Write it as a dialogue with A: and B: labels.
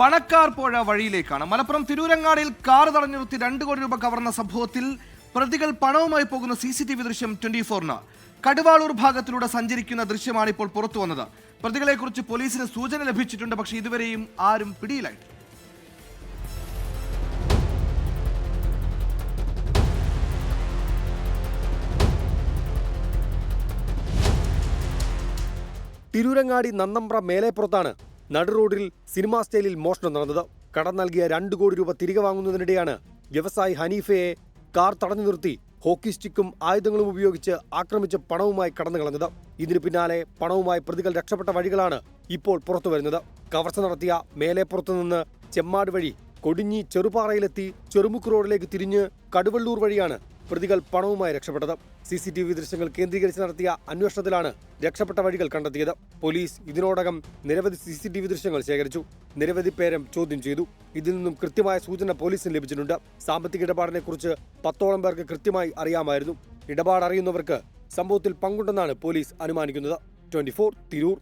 A: പണക്കാർ പുഴ വഴിയിലേക്കാണ്. മലപ്പുറം തിരൂരങ്ങാടിയിൽ കാർ തടഞ്ഞു നിർത്തി രണ്ട് കോടി രൂപ കവർന്ന സംഭവത്തിൽ പ്രതികൾ പണവുമായി പോകുന്ന സി സി ടി വി ദൃശ്യം ട്വന്റി ഫോറിന്. കടുവാളൂർ ഭാഗത്തിലൂടെ സഞ്ചരിക്കുന്ന ദൃശ്യമാണ് ഇപ്പോൾ പുറത്തു വന്നത്. പ്രതികളെക്കുറിച്ച് പോലീസിന് സൂചന ലഭിച്ചിട്ടുണ്ട് പക്ഷേ ഇതുവരെയും ആരും പിടിയിലായിട്ടില്ല
B: തിരൂരങ്ങാടി നന്നമ്പ്ര മേലേപ്പുറത്താണ് നടുറോഡിൽ സിനിമാ സ്റ്റൈലിൽ മോഷണം നടന്നത്. കടം നൽകിയ രണ്ട് കോടി രൂപ തിരികെ വാങ്ങുന്നതിനിടെയാണ് വ്യവസായി ഹനീഫയെ കാർ തടഞ്ഞു നിർത്തി ഹോക്കി സ്റ്റിക്കും ആയുധങ്ങളും ഉപയോഗിച്ച് ആക്രമിച്ച് പണവുമായി കടന്നു കളഞ്ഞത്. ഇതിനു പിന്നാലെ പണവുമായി പ്രതികൾ രക്ഷപ്പെട്ട വഴികളാണ് ഇപ്പോൾ പുറത്തു വരുന്നത്. കവർച്ച നടത്തിയ മേലേപ്പുറത്തു നിന്ന് ചെമ്മാട് വഴി കൊടിഞ്ഞി ചെറുപാറയിലെത്തി ചെറുമുക്ക് റോഡിലേക്ക് തിരിഞ്ഞ് കടുവള്ളൂർ വഴിയാണ് പ്രതികൾ പണവുമായി രക്ഷപ്പെട്ടത്. സി സി ടി വി ദൃശ്യങ്ങൾ കേന്ദ്രീകരിച്ച് നടത്തിയ അന്വേഷണത്തിലാണ് രക്ഷപ്പെട്ട വഴികൾ കണ്ടെത്തിയത്. പോലീസ് ഇതിനോടകം നിരവധി സി സി ടി വി ദൃശ്യങ്ങൾ ശേഖരിച്ചു. നിരവധി പേരും ചോദ്യം ചെയ്തു. ഇതിൽ നിന്നും കൃത്യമായ സൂചന പോലീസിന് ലഭിച്ചിട്ടുണ്ട്. സാമ്പത്തിക ഇടപാടിനെ കുറിച്ച് പത്തോളം പേർക്ക് കൃത്യമായി അറിയാമായിരുന്നു. ഇടപാട് അറിയുന്നവർക്ക് സംഭവത്തിൽ പങ്കുണ്ടെന്നാണ് പോലീസ് അനുമാനിക്കുന്നത്. ട്വന്റി തിരൂർ